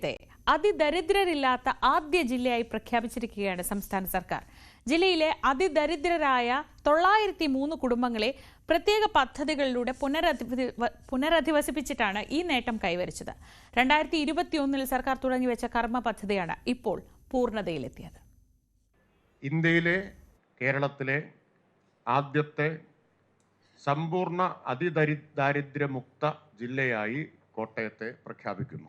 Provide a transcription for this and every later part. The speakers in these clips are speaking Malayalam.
കോട്ടയത്തെ അതിദരിദ്രരില്ലാത്ത ആദ്യ ജില്ലയായി പ്രഖ്യാപിച്ചിരിക്കുകയാണ് സംസ്ഥാന സർക്കാർ. ജില്ലയിലെ അതിദരിദ്രരായ തൊള്ളായിരത്തി മൂന്ന് കുടുംബങ്ങളെ പ്രത്യേക പദ്ധതികളിലൂടെ പുനരധി പുനരധിവസിപ്പിച്ചിട്ടാണ് ഈ നേട്ടം കൈവരിച്ചത്. രണ്ടായിരത്തി ഇരുപത്തിയൊന്നിൽ സർക്കാർ തുടങ്ങിവെച്ച കർമ്മ പദ്ധതിയാണ് ഇപ്പോൾ പൂർണതയിലെത്തിയത്. ഇന്ത്യയിലെ കേരളത്തിലെ ആദ്യത്തെ സമ്പൂർണ അതിദരി ദാരിദ്ര്യമുക്ത ജില്ലയായി കോട്ടയത്തെ പ്രഖ്യാപിക്കുന്നു.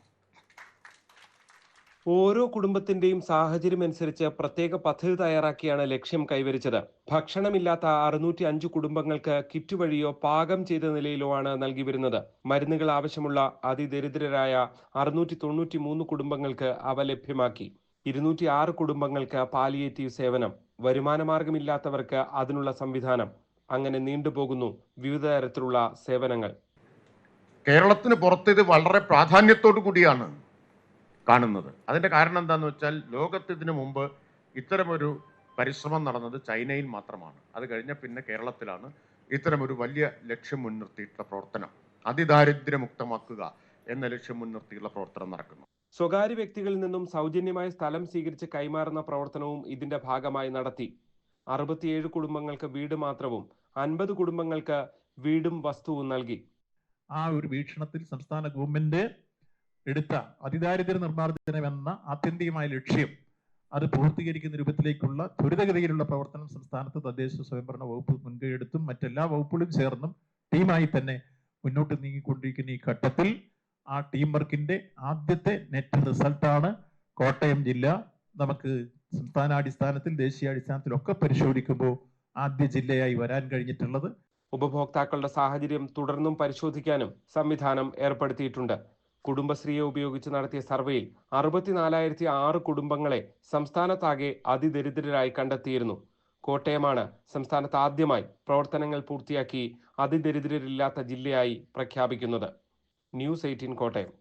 ഓരോ കുടുംബത്തിന്റെയും സാഹചര്യം അനുസരിച്ച് പ്രത്യേക പദ്ധതി തയ്യാറാക്കിയാണ് ലക്ഷ്യം കൈവരിച്ചത്. ഭക്ഷണമില്ലാത്ത അറുന്നൂറ്റി അഞ്ച് കുടുംബങ്ങൾക്ക് കിറ്റ് വഴിയോ പാകം ചെയ്ത നിലയിലോ ആണ് നൽകി വരുന്നത്. മരുന്നുകൾ ആവശ്യമുള്ള അതിദരിദ്രരായ അറുന്നൂറ്റി തൊണ്ണൂറ്റി മൂന്ന് കുടുംബങ്ങൾക്ക് അവ ലഭ്യമാക്കി. ഇരുന്നൂറ്റി ആറ് കുടുംബങ്ങൾക്ക് പാലിയേറ്റീവ് സേവനം. വരുമാനമാർഗമില്ലാത്തവർക്ക് അതിനുള്ള സംവിധാനം. അങ്ങനെ നീണ്ടുപോകുന്നു വിവിധ തരത്തിലുള്ള സേവനങ്ങൾ. കേരളത്തിന് പുറത്ത് ഇത് വളരെ പ്രാധാന്യത്തോടു കൂടിയാണ്. കാണുന്നത്. അതിന്റെ കാരണം എന്താണെന്ന് വെച്ചാൽ ലോകത്ത് ഇതിനു മുമ്പ് ഇത്തരമൊരു പരിശ്രമം നടന്നത് ചൈനയിൽ മാത്രമാണ്. അത് കഴിഞ്ഞ പിന്നെ കേരളത്തിലാണ് ഇത്തരമൊരു വലിയ ലക്ഷ്യം മുൻനിർത്തിയിട്ടുള്ള പ്രവർത്തനം. അതിദാരിദ്ര്യമുക്തമാക്കുക എന്ന ലക്ഷ്യം മുൻനിർത്തിയുള്ള പ്രവർത്തനം നടക്കുന്നു. സ്വകാര്യ വ്യക്തികളിൽ നിന്നും സൗജന്യമായ സ്ഥലം സ്വീകരിച്ച് കൈമാറുന്ന പ്രവർത്തനവും ഇതിന്റെ ഭാഗമായി നടത്തി. അറുപത്തിയേഴ് കുടുംബങ്ങൾക്ക് വീട് മാത്രവും അൻപത് കുടുംബങ്ങൾക്ക് വീടും വസ്തുവും നൽകി. ആ ഒരു വീക്ഷണത്തിൽ സംസ്ഥാന ഗവൺമെന്റ് എടുത്ത അതിദാരിദ്ര്യ നിർമ്മാർജനം എന്ന ആത്യന്തികമായ ലക്ഷ്യം അത് പൂർത്തീകരിക്കുന്ന രൂപത്തിലേക്കുള്ള ത്വരിതഗതിയിലുള്ള പ്രവർത്തനം സംസ്ഥാനത്ത് തദ്ദേശ സ്വയംഭരണ വകുപ്പ് മുൻകൈയെടുത്തും മറ്റെല്ലാ വകുപ്പുകളും ചേർന്നും ടീമായി തന്നെ മുന്നോട്ട് നീങ്ങിക്കൊണ്ടിരിക്കുന്ന ഈ ഘട്ടത്തിൽ ആ ടീം വർക്കിന്റെ ആദ്യത്തെ നെറ്റ് റിസൾട്ടാണ് കോട്ടയം ജില്ല. നമുക്ക് സംസ്ഥാനാടിസ്ഥാനത്തിൽ ദേശീയാടിസ്ഥാനത്തിലൊക്കെ പരിശോധിക്കുമ്പോൾ ആദ്യ ജില്ലയായി വരാൻ കഴിഞ്ഞിട്ടുള്ളത്. ഉപഭോക്താക്കളുടെ സാഹചര്യം തുടർന്നും പരിശോധിക്കാനും സംവിധാനം ഏർപ്പെടുത്തിയിട്ടുണ്ട്. കുടുംബശ്രീയെ ഉപയോഗിച്ച് നടത്തിയ സർവേയിൽ അറുപത്തിനാലായിരത്തി ആറ് കുടുംബങ്ങളെ സംസ്ഥാനത്താകെ അതിദരിദ്രരായി കണ്ടെത്തിയിരുന്നു. കോട്ടയമാണ് സംസ്ഥാനത്ത് ആദ്യമായി പ്രവർത്തനങ്ങൾ പൂർത്തിയാക്കി അതിദരിദ്രരില്ലാത്ത ജില്ലയായി പ്രഖ്യാപിക്കുന്നത്. News eighteen Kottayam.